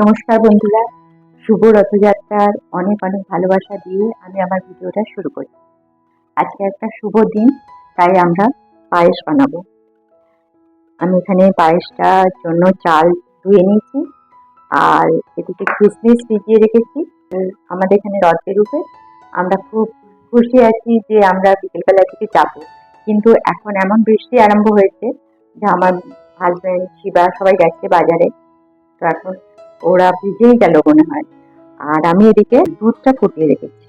নমস্কার বন্ধুরা। শুভ রথযাত্রার অনেক অনেক ভালোবাসা দিয়ে আমি আমার ভিডিওটা শুরু করি। আজকে একটা শুভ দিন, তাই আমরা পায়েস বানাবো। আমি এখানে পায়েসটার জন্য চাল ধুয়ে নিয়েছি, আর এদিকে কিশমিশ ভিজিয়ে রেখেছি। আমাদের এখানে রথের রূপে আমরা খুব খুশি আছি যে আমরা বিকেলবেলা থেকে যাব। কিন্তু এখন এমন বৃষ্টি আরম্ভ হয়েছে যে আমার হাজব্যান্ড শিবা সবাই গেছে বাজারে। তো এখন ওরা ভিজেই গেল মনে হয়? আর আমি এদিকে দুধটা ফুটিয়ে রেখেছি।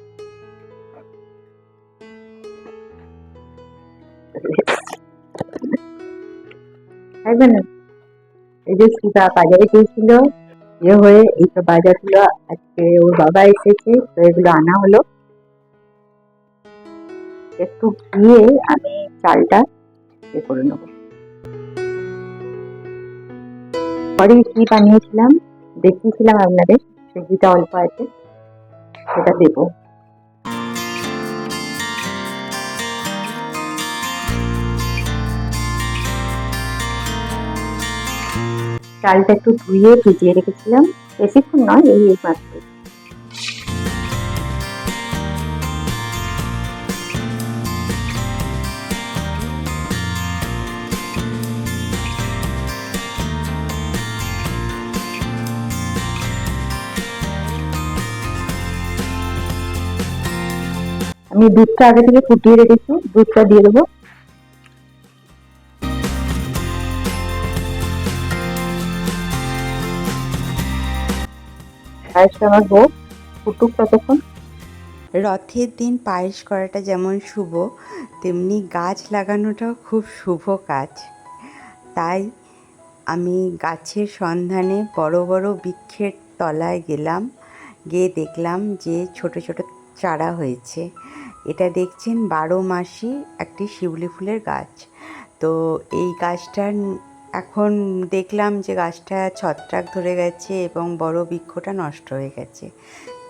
এই যে বাজারে গিয়েছিল ইয়ে হয়ে এইসব বাজারগুলো আজকে ওর বাবা এসেছে, তো এগুলো আনা হলো। একটু গিয়ে আমি চালটা ইয়ে করে নেব। পরে কি বানিয়েছিলাম দেখিয়েছিলাম আপনাদের সুজিটা অল্প আছে, সেটা দেবো। চালটা একটু ধুয়ে ভিজিয়ে রেখেছিলাম, বেশিক্ষণ নয়, এই এই মাত্র আমি দুধটা আগে থেকে ফুটিয়ে রেখেছি, দুধটা দিয়ে দেবো। রথের দিন পায়েস করাটা যেমন শুভ, তেমনি গাছ লাগানোটাও খুব শুভ কাজ। তাই আমি গাছের সন্ধানে বড় বড় বৃক্ষের তলায় গেলাম, গিয়ে দেখলাম যে ছোট ছোট চারা হয়েছে। এটা দেখছেন বারো মাসি একটি শিউলি ফুলের গাছ। তো এই গাছটার এখন দেখলাম যে গাছটা ছত্রাক ধরে গেছে এবং বড় বৃক্ষটা নষ্ট হয়ে গেছে।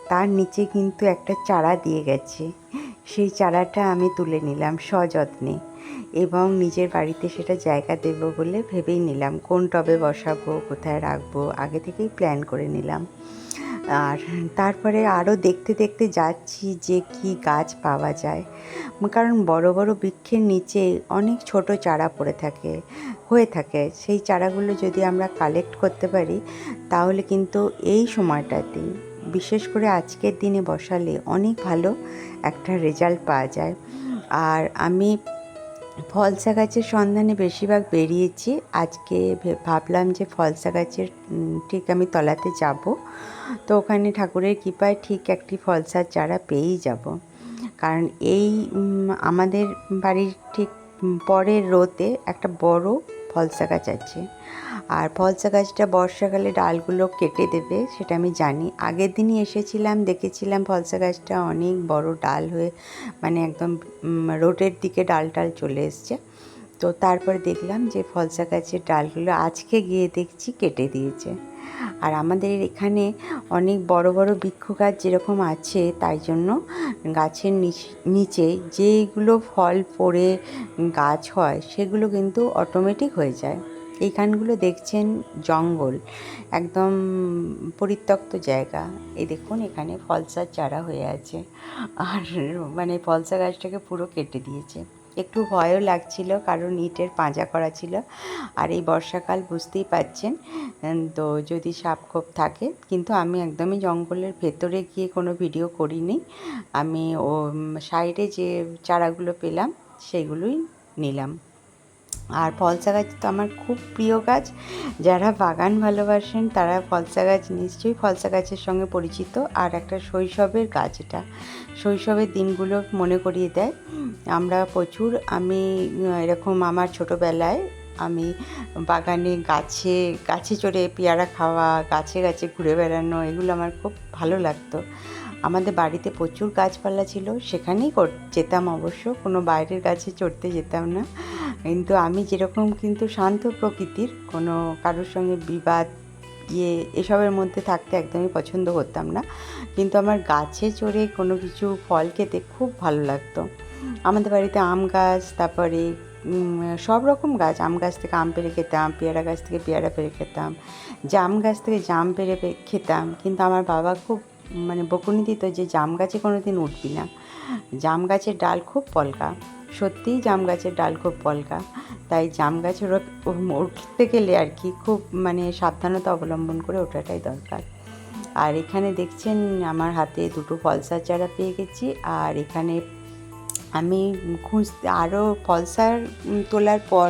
তার নিচে কিন্তু একটা চারা দিয়ে গেছে। সেই চারাটা আমি তুলে নিলাম সযত্নে এবং নিজের বাড়িতে সেটা জায়গা দেব বলে ভেবেই নিলাম, কোন টবে বসাবো, কোথায় রাখব, আগে থেকেই প্ল্যান করে নিলাম। আর তারপরে আরও দেখতে দেখতে যাচ্ছি যে কি গাছ পাওয়া যায়। কারণ বড় বড় বৃক্ষের নিচে অনেক ছোট চারা পড়ে থাকে, হয়ে থাকে। সেই চারাগুলো যদি আমরা কালেক্ট করতে পারি, তাহলে কিন্তু এই সময়টাতেই বিশেষ করে আজকের দিনে বসালে অনেক ভালো একটা রেজাল্ট পাওয়া যায়। আর আমি ফলসা গাছের সন্ধানে বেশিরভাগ বেরিয়েছি। আজকে ভাবলাম যে ফলসা গাছের ঠিক আমি তলাতে যাব। তো ওখানে ঠাকুরের কৃপায় ঠিক একটি ফলসার চারা পেয়েই যাব। কারণ এই আমাদের বাড়ির ঠিক পরের রোতে একটা বড় ফলসা গাছ আছে। আর ফলসা গাছটা বর্ষাকালে ডালগুলো কেটে দেবে, সেটা আমি জানি। আগের দিনই এসেছিলাম, দেখেছিলাম ফলসা গাছটা অনেক বড় ডাল হয়ে মানে একদম রোডের দিকে ডাল টাল চলে এসছে। তো তারপর দেখলাম যে ফলসা গাছের ডালগুলো আজকে গিয়ে দেখছি কেটে দিয়েছে। আর আমাদের এখানে অনেক বড় বড় বৃক্ষ গাছ যেরকম আছে, তাই জন্য গাছের নিচ- যেগুলো ফল পড়ে গাছ হয়, সেগুলো কিন্তু অটোমেটিক হয়ে যায়। এইখানগুলো দেখছেন জঙ্গল, একদম পরিত্যক্ত জায়গা। এই দেখুন, এখানে ফলসার চারা হয়ে আছে। আর মানে ফলসা গাছটাকে পুরো কেটে দিয়েছে। একটু ভয়ও লাগছিল, কারণ ইটের পাঁজা করা ছিল। আর এই বর্ষাকাল বুঝতেই পাচ্ছেন তো যদি সাপ খোপ থাকে, কিন্তু আমি একদমই জঙ্গলের ভেতরে গিয়ে কোনো ভিডিও করিনি। আমি ও সাইডে যে চারাগুলো পেলাম, সেগুলোই নিলাম। আর ফলসা গাছ তো আমার খুব প্রিয় গাছ। যারা বাগান ভালোবাসেন, তারা ফলসা গাছ নিশ্চয়ই ফলসা গাছের সঙ্গে পরিচিত। আর একটা শৈশবের গাছ এটা। শৈশবের দিনগুলো মনে করিয়ে দেয়। আমরা প্রচুর, আমি এরকম আমার ছোটোবেলায় আমি বাগানে গাছে গাছে চড়ে পেয়ারা খাওয়া, গাছে গাছে ঘুরে বেড়ানো, এগুলো আমার খুব ভালো লাগতো। আমাদের বাড়িতে প্রচুর গাছপালা ছিল, সেখানেই যেতাম অবশ্য, কোনো বাইরের গাছে চড়তে যেতাম না। কিন্তু আমি যেরকম কিন্তু শান্ত প্রকৃতির, কোনো কারোর সঙ্গে বিবাদ ইয়ে এসবের মধ্যে থাকতে একদমই পছন্দ করতাম না। কিন্তু আমার গাছে চড়ে কোনো কিছু ফল খেতে খুব ভালো লাগতো। আমাদের বাড়িতে আম গাছ, তারপরে সব রকম গাছ, আম গাছ থেকে আম পেরে খেতাম, পেয়ারা গাছ থেকে পেয়ারা পেরে খেতাম, জাম গাছ থেকে জাম পেরে খেতাম। কিন্তু আমার বাবা খুব মানে বকুনি দিত যে জাম গাছে কোনো দিন উঠবি না। জাম গাছের ডাল খুব পলকা, সত্যিই জাম গাছের ডাল খুব পলকা। তাই জাম গাছের উঠতে গেলে আর কি খুব মানে সাবধানতা অবলম্বন করে ওঠাটাই দরকার। আর এখানে দেখছেন আমার হাতে দুটো ফলসার চারা পেয়ে গেছি, আর এখানে আমি খুঁজতে আরও ফলসার তোলার পর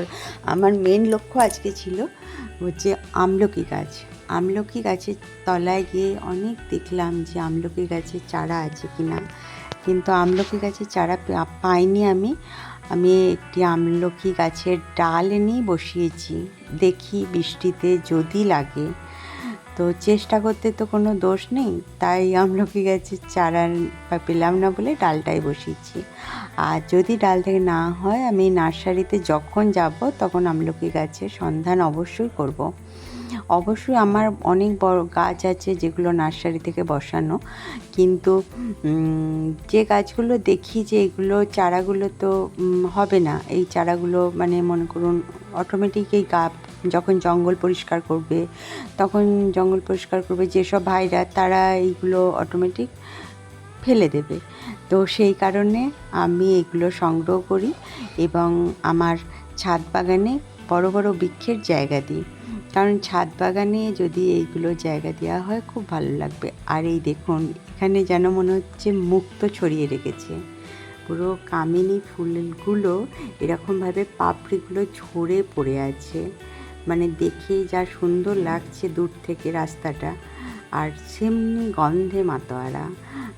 আমার মেন লক্ষ্য আজকে ছিল হচ্ছে আমলকি গাছ। আমলকি গাছের তলায় গিয়ে অনেক দেখলাম যে আমলকি গাছের চারা আছে কি না কিন্তু আমলকি গাছের চারা পাইনি আমি। আমি একটি আমলকি গাছের ডাল এনেই বসিয়েছি। দেখি বৃষ্টিতে যদি লাগে। তো চেষ্টা করতে তো কোনো দোষ নেই, তাই আমলকি গাছের চারা পেলাম না বলে ডালটাই বসিয়েছি। আর যদি ডাল থেকে না হয়, আমি নার্সারিতে যখন যাব, তখন আমলকি গাছের সন্ধান অবশ্যই করব। অবশ্যই আমার অনেক বড় গাছ আছে যেগুলো নার্সারি থেকে বসানো। কিন্তু যে গাছগুলো দেখি যে এগুলো চারাগুলো তো হবে না। এই চারাগুলো মানে মনে করুন অটোমেটিক এই গা, যখন জঙ্গল পরিষ্কার করবে, তখন জঙ্গল পরিষ্কার করবে, যেসব ভাইরা তারা এইগুলো অটোমেটিক ফেলে দেবে। তো সেই কারণে আমি এগুলো সংগ্রহ করি এবং আমার ছাদ বাগানে বড় বড় বৃক্ষের জায়গা দিই। কারণ ছাদ বাগানে যদি এইগুলো জায়গা দেওয়া হয়, খুব ভালো লাগবে। আর এই দেখুন, এখানে যেন মনে হচ্ছে মুক্ত ছড়িয়ে রেখেছে। পুরো কামিনী ফুলগুলো এরকমভাবে পাপড়িগুলো ঝরে পড়ে আছে। মানে দেখে যা সুন্দর লাগছে দূর থেকে রাস্তাটা। আর সেমনি গন্ধে মাতোয়ারা।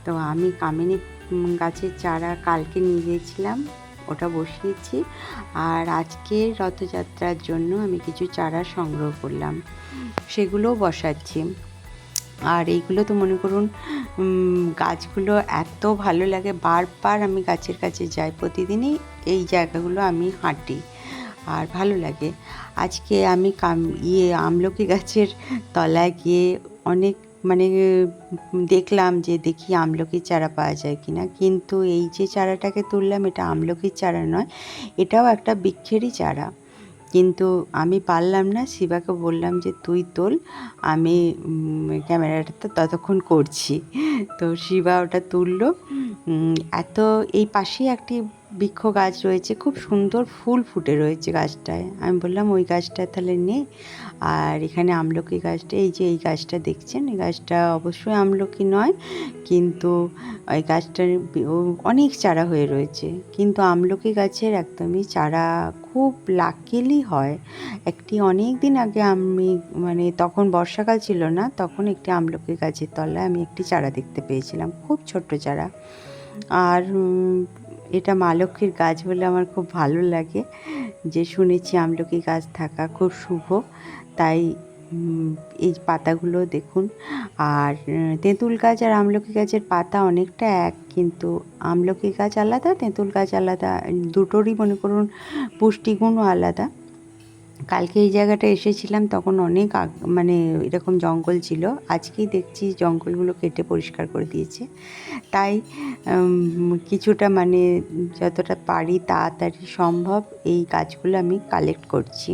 তো আমি কামিনী গাছের চারা কালকে নিয়ে গিয়েছিলাম। ওটা বসিয়েছি। আর আজকে রথযাত্রার জন্য আমি কিছু চারা সংগ্রহ করলাম। সেগুলোও বসাচ্ছি। আর এইগুলো তো মনে করুন গাছগুলো এত ভালো লাগে, বারবার আমি গাছের কাছে যাই প্রতিদিনই, এই জায়গাগুলো আমি হাঁটি। আর ভালো লাগে। আজকে আমি কাম ইয়ে আমলকি গাছের তলায় গিয়ে অনেক মানে দেখলাম যে দেখি আমলকির চারা পাওয়া যায় কি না কিন্তু এই যে চারাটাকে তুললাম, এটা আমলকির চারা নয়, এটাও একটা বৃক্ষেরই চারা। কিন্তু আমি পারলাম না, শিবাকে বললাম যে, তুই তোল, আমি ক্যামেরাটা ততক্ষণ করছি। তো শিবা ওটা তুললো। এত, এই পাশেই একটি বৃক্ষ গাছ রয়েছে, খুব সুন্দর ফুল ফুটে রয়েছে গাছটায়। আমি বললাম, ওই গাছটা তাহলে নে। আর এখানে আমলকি গাছটা, এই যে এই গাছটা দেখছেন, এই গাছটা অবশ্যই আমলকি নয়, কিন্তু ওই গাছটার অনেক চারা হয়ে রয়েছে। কিন্তু আমলকি গাছের একদমই চারা খুব লাকিলি হয়। একটি অনেক দিন আগে আমি মানে তখন বর্ষাকাল ছিল না, তখন একটি আমলকি গাছের তলায় আমি একটি চারা দেখতে পেয়েছিলাম, খুব ছোট্ট চারা। আর এটা মা লক্ষ্মীর গাছ বলে আমার খুব ভালো লাগে। যে শুনেছি আমলকি গাছ থাকা খুব শুভ। তাই এই পাতাগুলো দেখুন। আর তেঁতুল গাছ আর আমলকি গাছের পাতা অনেকটা এক, কিন্তু আমলকি গাছ আলাদা, তেঁতুল গাছ আলাদা, দুটোরই মনে করুন পুষ্টিগুণও আলাদা। কালকে এই জায়গাটা এসেছিলাম, তখন অনেক মানে এরকম জঙ্গল ছিল। আজকেই দেখছি জঙ্গলগুলো কেটে পরিষ্কার করে দিয়েছে। তাই কিছুটা মানে যতটা পারি তাড়াতাড়ি সম্ভব এই গাছগুলো আমি কালেক্ট করছি।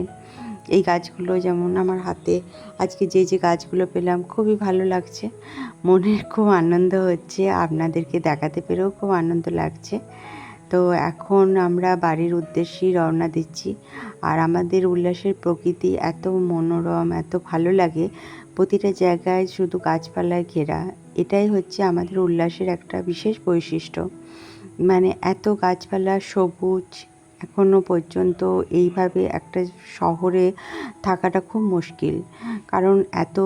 এই গাছগুলো যেমন আমার হাতে, আজকে যে যে গাছগুলো পেলাম খুবই ভালো লাগছে। মনের খুব আনন্দ হচ্ছে, আপনাদেরকে দেখাতে পেরেও খুব আনন্দ লাগছে। তো এখন আমরা বাড়ির উদ্দেশ্যেই রওনা দিচ্ছি। আর আমাদের উল্লাসের প্রকৃতি এত মনোরম, এত ভালো লাগে। প্রতিটা জায়গায় শুধু গাছপালায় ঘেরা, এটাই হচ্ছে আমাদের উল্লাসের একটা বিশেষ বৈশিষ্ট্য। মানে এত গাছপালা সবুজ এখনও পর্যন্ত এইভাবে একটা শহরে থাকাটা খুব মুশকিল। কারণ এত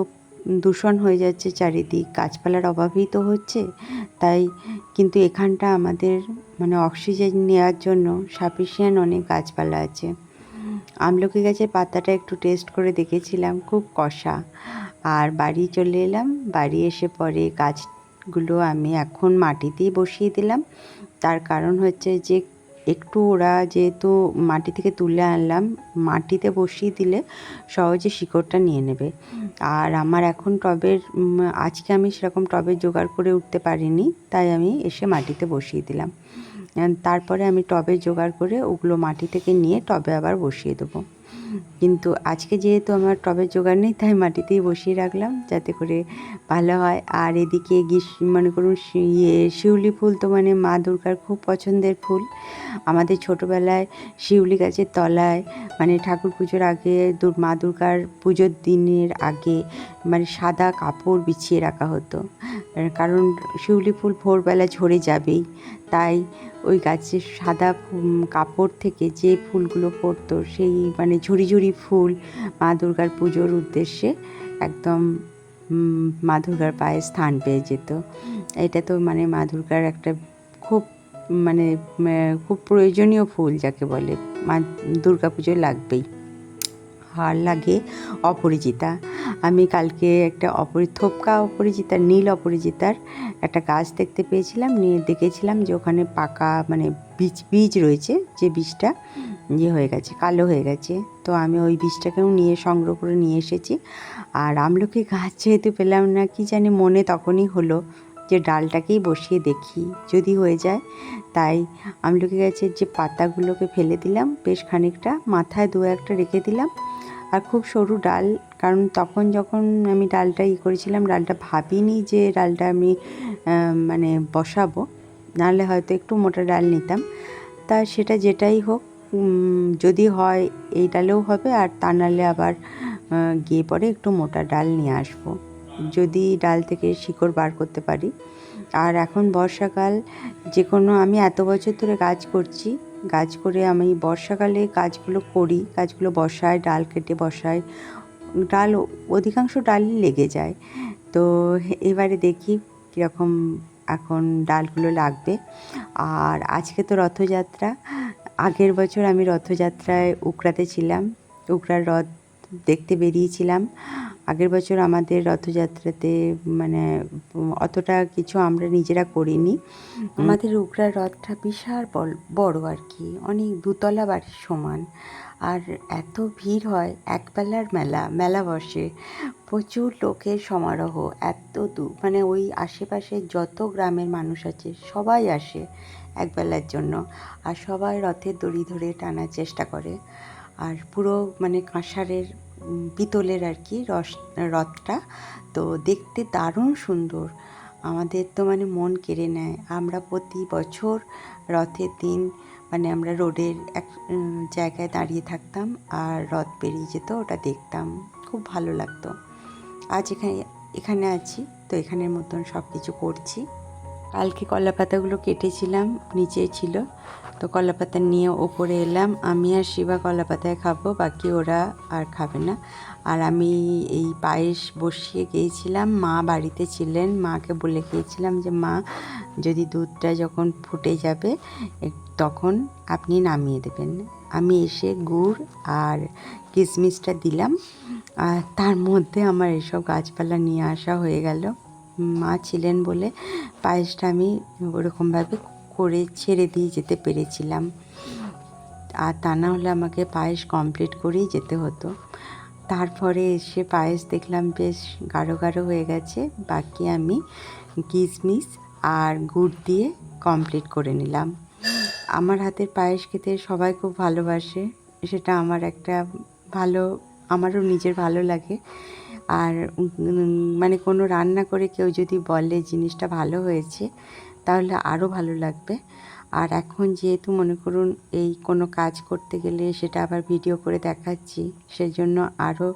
দূষণ হয়ে যাচ্ছে চারিদিক, গাছপালার অভাবই তো হচ্ছে। তাই কিন্তু এখানটা আমাদের মানে অক্সিজেন নেওয়ার জন্য সাফিসিয়েন্ট অনেক গাছপালা আছে। আমলকি গাছের পাতাটা একটু টেস্ট করে দেখেছিলাম, খুব কষা। আর বাড়ি চলে এলাম, বাড়ি এসে পরে গাছগুলো আমি এখন মাটিতেই বসিয়ে দিলাম। তার কারণ হচ্ছে যে একটু ওরা যেহেতু মাটি থেকে তুলে আনলাম, মাটিতে বসিয়ে দিলে সহজে শিকড়টা নিয়ে নেবে। আর আমার এখন টবের আজকে আমি সেরকম টবে জোগাড় করে উঠতে পারিনি, তাই আমি এসে মাটিতে বসিয়ে দিলাম। তারপরে আমি টবে জোগাড় করে ওগুলো মাটি থেকে নিয়ে টবে আবার বসিয়ে দেবো। কিন্তু আজকে যেহেতু আমার টবের জোগাড় নেই, তাই মাটিতেই বসিয়ে রাখলাম যাতে করে ভালো হয়। আর এদিকে গ্রীষ্ম, মনে করুন ইয়ে শিউলি ফুল তো মানে মা দুর্গার খুব পছন্দের ফুল। আমাদের ছোটোবেলায় শিউলি গাছের তলায় মানে ঠাকুর পুজোর আগে মা দুর্গার পুজোর দিনের আগে মানে সাদা কাপড় বিছিয়ে রাখা হতো। কারণ শিউলি ফুল ভোরবেলা ঝরে যাবেই। তাই ওই গাছের সাদা কাপড় থেকে যে ফুলগুলো পড়তো, সেই মানে ঝুড়ি ঝুড়ি ফুল, মা দুর্গার পুজোর উদ্দেশ্যে একদম মা দুর্গার পায়ে স্থান পেয়ে যেত। এটা তো মানে মা দুর্গার একটা খুব মানে খুব প্রয়োজনীয় ফুল যাকে বলে। মা দুর্গা পুজোয় লাগবেই। আর লাগে অপরিচিতা। আমি কালকে একটা অপরি, থোপকা অপরিচিতার নীল অপরিচিতার একটা গাছ দেখতে পেয়েছিলাম। নিয়ে দেখেছিলাম যে ওখানে পাকা মানে বীজ বীজ রয়েছে যে বীজটা ইয়ে হয়ে গেছে কালো হয়ে গেছে। তো আমি ওই বীজটাকেও নিয়ে সংগ্রহ করে নিয়ে এসেছি। আর আমলকি গাছ যেহেতু পেলাম না কি জানি মনে তখনই হলো যে ডালটাকেই বসিয়ে দেখি যদি হয়ে যায়। তাই আমলকি গাছের যে পাতাগুলোকে ফেলে দিলাম বেশ খানিকটা মাথায় দু একটা রেখে দিলাম। আর খুব সরু ডাল কারণ তখন যখন আমি ডালটা ই করেছিলাম ডালটা ভাবিনি যে ডালটা আমি মানে বসাবো। নাহলে হয়তো একটু মোটা ডাল নিতাম। তা সেটা যেটাই হোক যদি হয় এই ডালেও হবে, আর তা নাহলে আবার গিয়ে পরে একটু মোটা ডাল নিয়ে আসব। যদি ডাল থেকে শিকড় বার করতে পারি। আর এখন বর্ষাকাল, যে কোনো আমি এত বছর ধরে গাছ করছি, গাছ করে আমি বর্ষাকালে কাজগুলো করি কাজগুলো বসাই, ডাল কেটে বসাই, ডাল অধিকাংশ ডালই লেগে যায়। তো এবারে দেখি কীরকম এখন ডালগুলো লাগবে। আর আজকে তো রথযাত্রা। আগের বছর আমি রথযাত্রায় উকড়াতে ছিলাম। উকড়ার রথ দেখতে বেরিয়েছিলাম। আগের বছর আমাদের রথযাত্রাতে মানে অতটা কিছু আমরা নিজেরা করিনি। আমাদের উকড়ার রথটা বিশাল বড় আর কি। অনেক দুতলা বাড়ির সমান। আর এত ভিড় হয় একবেলার মেলা মেলা বসে। প্রচুর লোকের সমারোহ, এত দু মানে ওই আশেপাশে যত গ্রামের মানুষ আছে, সবাই আসে একবেলার জন্য। আর সবাই রথের দড়ি ধরে টানার চেষ্টা করে। আর পুরো মানে কাঁসারের পিতলের আর কি রস, রথটা। তো দেখতে দারুণ সুন্দর। আমাদের তো মানে মন কেড়ে নেয়। আমরা প্রতি বছর রথের দিন মানে আমরা রোডের এক জায়গায় দাঁড়িয়ে থাকতাম আর রথ বেরিয়ে যেত, ওটা দেখতাম। খুব ভালো লাগতো। আজ এখানে এখানে আছি, তো এখানের মতন সব কিছু করছি। কালকে কলা পাতাগুলো কেটেছিলাম, নিচে ছিল। তো কলা পাতা নিয়ে ওপরে এলাম। আমি আর শিবা কলা পাতায় খাব, বাকি ওরা আর খাবে না। আর আমি এই পায়েস বসিয়ে গিয়েছিলাম মা বাড়িতে ছিলেন। মাকে বলে গিয়েছিলাম যে, মা, যদি দুধটা যখন ফুটে যাবে তখন আপনি নামিয়ে দেবেন। আমি এসে গুড় আর কিশমিশটা দিলাম। আর তার মধ্যে আমার এসব গাছপালা নিয়ে আসা হয়ে গেল। মা ছিলেন বলে পায়েসটা আমি ওরকমভাবে করে ছেড়ে দিয়ে যেতে পেরেছিলাম। আর তা না হলে আমাকে পায়েস কমপ্লিট করেই যেতে হতো। তারপরে এসে পায়েস দেখলাম বেশ গাঢ় গাঢ় হয়ে গেছে। বাকি আমি কিশমিশ আর গুড় দিয়ে কমপ্লিট করে নিলাম। আমার হাতের পায়েস খেতে সবাই খুব ভালোবাসে। সেটা আমার একটা ভালো, আমারও নিজের ভালো লাগে। আর মানে কোনো রান্না করে কেউ যদি বলে জিনিসটা ভালো হয়েছে তাহলে আরও ভালো লাগবে। আর এখন যেহেতু মনে করুন এই কোনো কাজ করতে গেলে সেটা আবার ভিডিও করে দেখাচ্ছি সেজন্য আরও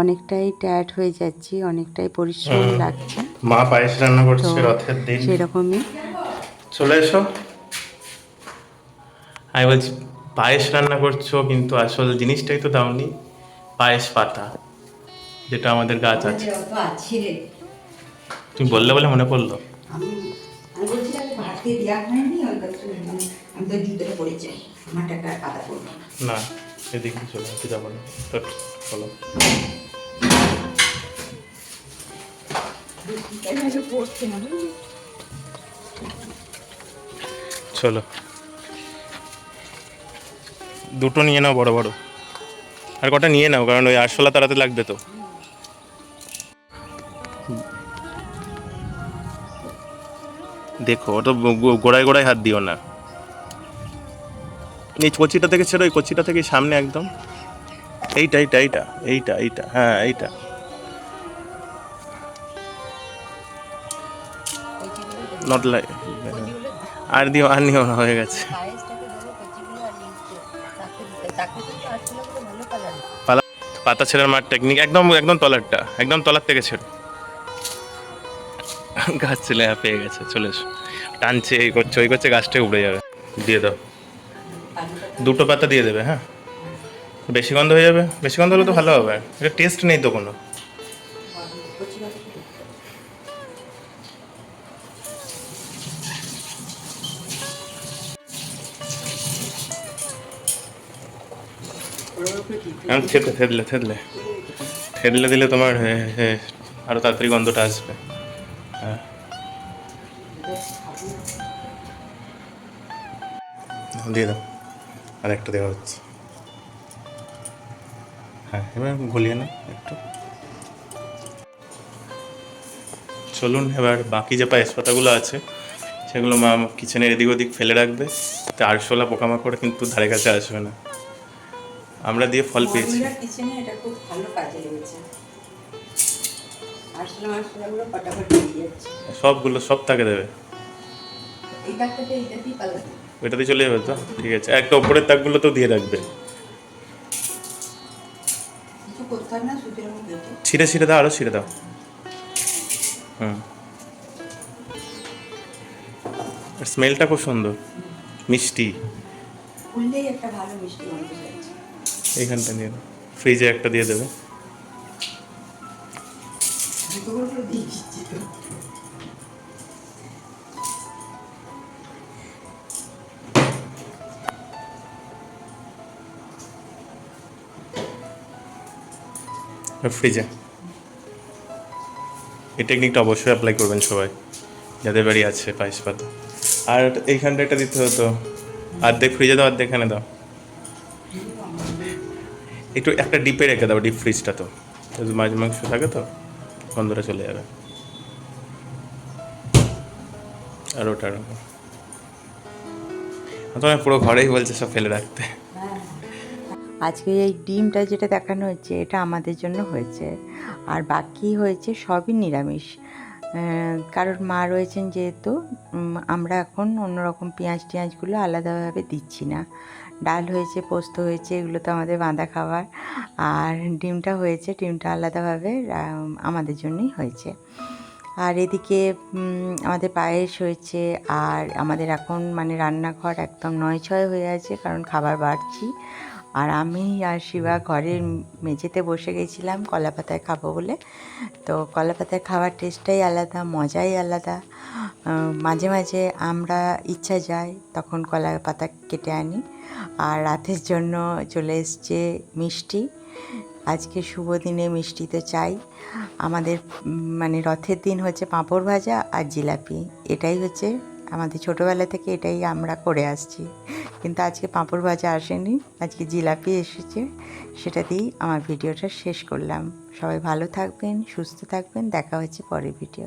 অনেকটাই ট্যাড হয়ে যাচ্ছি অনেকটাই পরিশ্রম লাগছে। মা পায়েস রান্না করছে রথের দিন। সেরকমই। চলে এসো। আমি বলছি পায়েস রান্না করছ কিন্তু আসল জিনিসটাই তো দাওনি পায়েস পাতা যেটা আমাদের গাছ আছে। আছে তুমি বললে বলে মনে পড়ল। আমি দেওয়া হয়নি, আমি তো পড়ে যাই, আমার করব না না, এদিকে চলে আসতে যাব না চলো। চলো। দুটো নিয়ে নাও, বড় বড়। আর কটা নিয়ে নাও, কারণ ওই আরশোলা তাড়াতে লাগবে তো। দেখো গো- গোড়ায় গোড়ায় হাত দিও না। এই কচিটা থেকে ছেড়ো ওই কচিটা থেকে সামনে একদম। এইটা এইটা এইটা এইটা এইটা হ্যাঁ এইটা। নট লাইক আর দিও, আর নিও না, হয়ে গেছে। পাতা ছেঁড়ার মার টেকনিক একদম একদম তলারটা, একদম তলার থেকে ছেড়ো। গাছ ছেলে হ্যাঁ পেয়ে গেছে চলে এসো। টানছে এই করছে ওই করছে গাছটা উড়ে যাবে। দিয়ে দাও। দুটো পাতা দিয়ে দেবে হ্যাঁ? বেশি গন্ধ হয়ে যাবে? বেশি গন্ধ হলে তো ভালো হবে। এটা টেস্ট নেই তো কোনো। থেতলে থেতলে। থেতলে দিলে তোমার এ- এ, আরও তাড়াতাড়ি গন্ধটা আসবে। হ্যাঁ। দিয়ে দাও। আর একটা দেওয়া হচ্ছে। হ্যাঁ এবার ঘুলিয়ে না একটু। চলুন এবার বাকি যে পায়েস পাতাগুলো আছে সেগুলো মা কিচেনের এদিক ওদিক ফেলে রাখবে। তা আরশোলা পোকামাকড় কিন্তু ধারে কাছে আসবে না। আমরা দিয়ে ফল পেয়েছি। কিচেনে এটা খুব ভালো কাজে লেগেছে। ফটাফট যাচ্ছে সবগুলো সব তাকে দেবে? এই দাগটাতে এইটাতেই পালাবে। ওইটাতে চলে যাবে তো? ঠিক আছে একটা ওপরের তাকগুলো তো দিয়ে রাখবে। ছিঁড়ে ছিঁড়ে দাও আরও ছিঁড়ে দাও। হুম। স্মেলটা খুব সুন্দর। মিষ্টি। এইখানটা দিয়ে ফ্রিজে একটা দিয়ে দেবে। ফ্রিজে। এই টেকনিকটা অবশ্যই অ্যাপ্লাই করবেন সবাই, যাদের বাড়ি আছে পায়েস পাতা। আর এইখানটা একটা দিতে হতো। অর্ধেক ফ্রিজে দাও, অর্ধেক এখানে দাও। একটু একটা ডিপে রেখে দাও ডিপ ফ্রিজটা তো। মাছ মাংস থাকে তো। গন্ধটা চলে যাবে? আর ওটা রাখো তোমার পুরো ঘরেই বলছে সব ফেলে রাখতে। আজকে এই ডিমটা যেটা দেখানো হচ্ছে এটা আমাদের জন্য হয়েছে। আর বাকি হয়েছে সবই নিরামিষ। কারণ মা রয়েছেন যেহেতু আমরা এখন অন্যরকম পেঁয়াজ টিয়াজগুলো আলাদাভাবে দিচ্ছি না। ডাল হয়েছে, পোস্ত হয়েছে, এগুলো তো আমাদের বাঁধা খাবার। আর ডিমটা হয়েছে, ডিমটা আলাদাভাবে আমাদের জন্যই হয়েছে। আর এদিকে আমাদের পায়েস হয়েছে, আর আমাদের এখন মানে রান্নাঘর একদম নয় ছয় হয়ে আছে, কারণ খাবার বাড়ছি। আর আমি আর শিবা ঘরের মেঝেতে বসে গেছিলাম কলা পাতায় খাব বলে। তো কলা পাতায় খাওয়ার টেস্টটাই আলাদা মজাই আলাদা। মাঝে মাঝে আমরা ইচ্ছা যায় তখন কলা পাতা কেটে আনি। আর রাতের জন্য চলে এসছে মিষ্টি। আজকে শুভ দিনে মিষ্টি তো চাই। আমাদের মানে রথের দিন হচ্ছে পাঁপড় ভাজা আর জিলাপি। এটাই হচ্ছে আমাদের ছোটোবেলা থেকে এটাই আমরা করে আসছি। কিন্তু আজকে পাঁপড় ভাজা আসেনি, আজকে জিলাপি এসেছে, সেটা দিয়েই আমার ভিডিওটা শেষ করলাম। সবাই ভালো থাকবেন, সুস্থ থাকবেন, দেখা হচ্ছে পরের ভিডিও